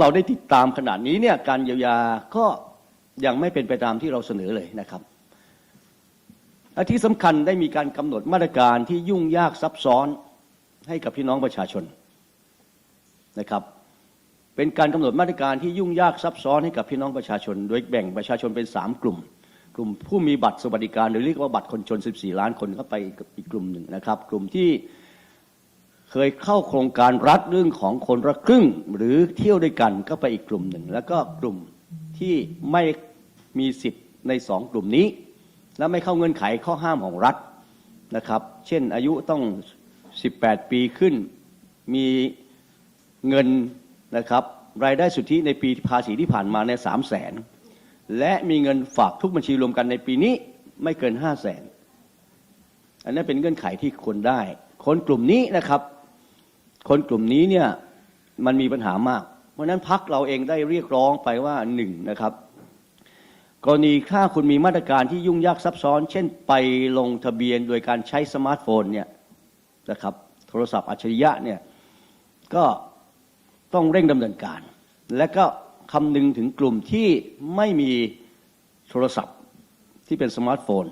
เราได้ติดตามขนาดนี้เนี่ยการเยียวยาก็ยังไม่เป็นไปตามที่เราเสนอเลยนะครับและที่สำคัญได้มีการกำหนดมาตรการที่ยุ่งยากซับซ้อนให้กับพี่น้องประชาชนนะครับ เป็นการกำหนดมาตรการที่ยุ่งยากซับซ้อนให้กับพี่น้องประชาชน โดยแบ่งประชาชนเป็น 3 กลุ่ม กลุ่มผู้มีบัตรสวัสดิการ หรือเรียกว่าบัตรคนจน 14 ล้านคนเข้าไปอีกกลุ่มหนึ่งนะครับ กลุ่มที่ เคยเข้าโครงการรัฐเรื่องของคนละครึ่ง หรือเที่ยวด้วยกันก็ไปอีกกลุ่มหนึ่ง แล้วก็กลุ่มที่ไม่มีสิทธิ์ในสองกลุ่มนี้ และไม่เข้าเงื่อนไขข้อห้ามของรัฐนะครับ เช่นอายุต้อง 18 ปีขึ้น มีเงินนะครับรายได้สุทธิในปีภาษีที่ผ่านมาในสามแสนและมีเงินฝากทุกบัญชีรวมกันในปีนี้ไม่เกิน5 0 0แสนอันนั้นเป็นเงื่อนไขที่ควรได้ คนกลุ่มนี้นะครับ คนกลุ่มนี้เนี่ยมันมีปัญหามาก เพราะฉะนั้นพักเราเองได้เรียกร้องไปว่าหนึ่งนะครับ กรณีถ้าคุณมีมาตรการที่ยุ่งยากซับซ้อน เช่นไปลงทะเบียนโดยการใช้สมาร์ทโฟนเนี่ยนะครับโทรศัพท์อัจฉริยะเนี่ยก็ต้องเร่งดำเนินการ และก็คำนึงถึงกลุ่มที่ไม่มีโทรศัพท์ที่เป็นสมาร์ทโฟน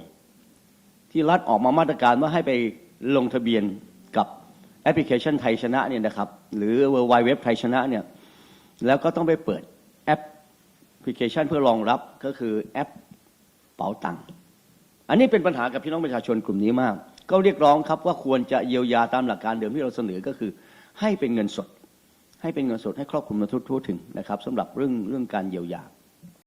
ที่รัฐออกมามาตรการว่าให้ไปลงทะเบียนกับ แอปพลิเคชันไทยชนะเนี่ยนะครับหรือ w w w ไทยชนะเนี่ยแล้วก็ต้องไปเปิดแอปพลิเคชันเพื่อรองรับก็คือแอปเป๋าตังค์อันนี้เป็นปัญหากับพี่น้องประชาชนกลุ่มนี้มาก ก็เรียกร้องครับว่าควรจะเยียวยาตามหลักการเดิมที่เราเสนอก็คือ ให้เป็นเงินสด ให้เป็นเงินสดให้ครอบคลุมมาทั่วถึงนะครับสำหรับเรื่องเรื่องการเยียวยา